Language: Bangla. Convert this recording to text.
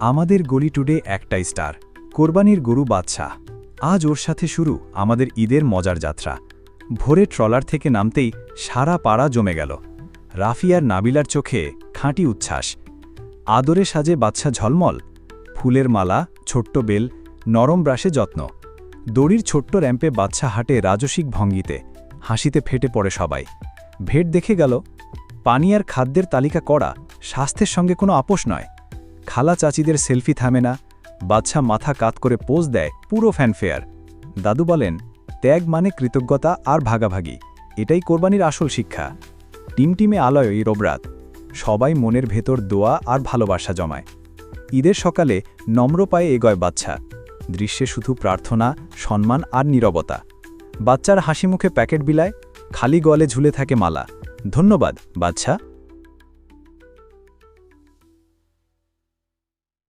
আমাদের গলি টুডে একটাই স্টার, কোরবানির গরু বাদশাহ। আজ ওর সাথে শুরু আমাদের ঈদের মজার যাত্রা। ভোরে ট্রলার থেকে নামতেই সারা পাড়া জমে গেল। রাফি আর নাবিলার চোখে খাঁটি উচ্ছ্বাস। আদরে সাজে বাচ্চা ঝলমল, ফুলের মালা, ছোট্ট বেল, নরম ব্রাশে যত্ন। দড়ির ছোট্ট র্যাম্পে বাচ্চা হাঁটে রাজসিক ভঙ্গিতে, হাসিতে ফেটে পড়ে সবাই। ভেট দেখে গেল, পানি আর খাদ্যের তালিকা করা স্বাস্থ্যের সঙ্গে কোনো আপোষ নয়। খালা চাচিদের সেলফি থামে না, বাচ্চা মাথা কাত করে পোজ দেয়, পুরো ফ্যানফেয়ার দাদু বলেন, ত্যাগ মানে কৃতজ্ঞতা আর ভাগাভাগি, এটাই কোরবানির আসল শিক্ষা। টিমটিমে আলয় এই রোবরাত। সবাই মনের ভেতর দোয়া আর ভালোবাসা জমায়। ঈদের সকালে নম্র পায়ে এগোয় বাচ্চা। দৃশ্যে শুধু প্রার্থনা, সম্মান আর নীরবতা। বাচ্চার হাসি মুখে প্যাকেট বিলায়, খালি গলে ঝুলে থাকে মালা। ধন্যবাদ, বাচ্চা।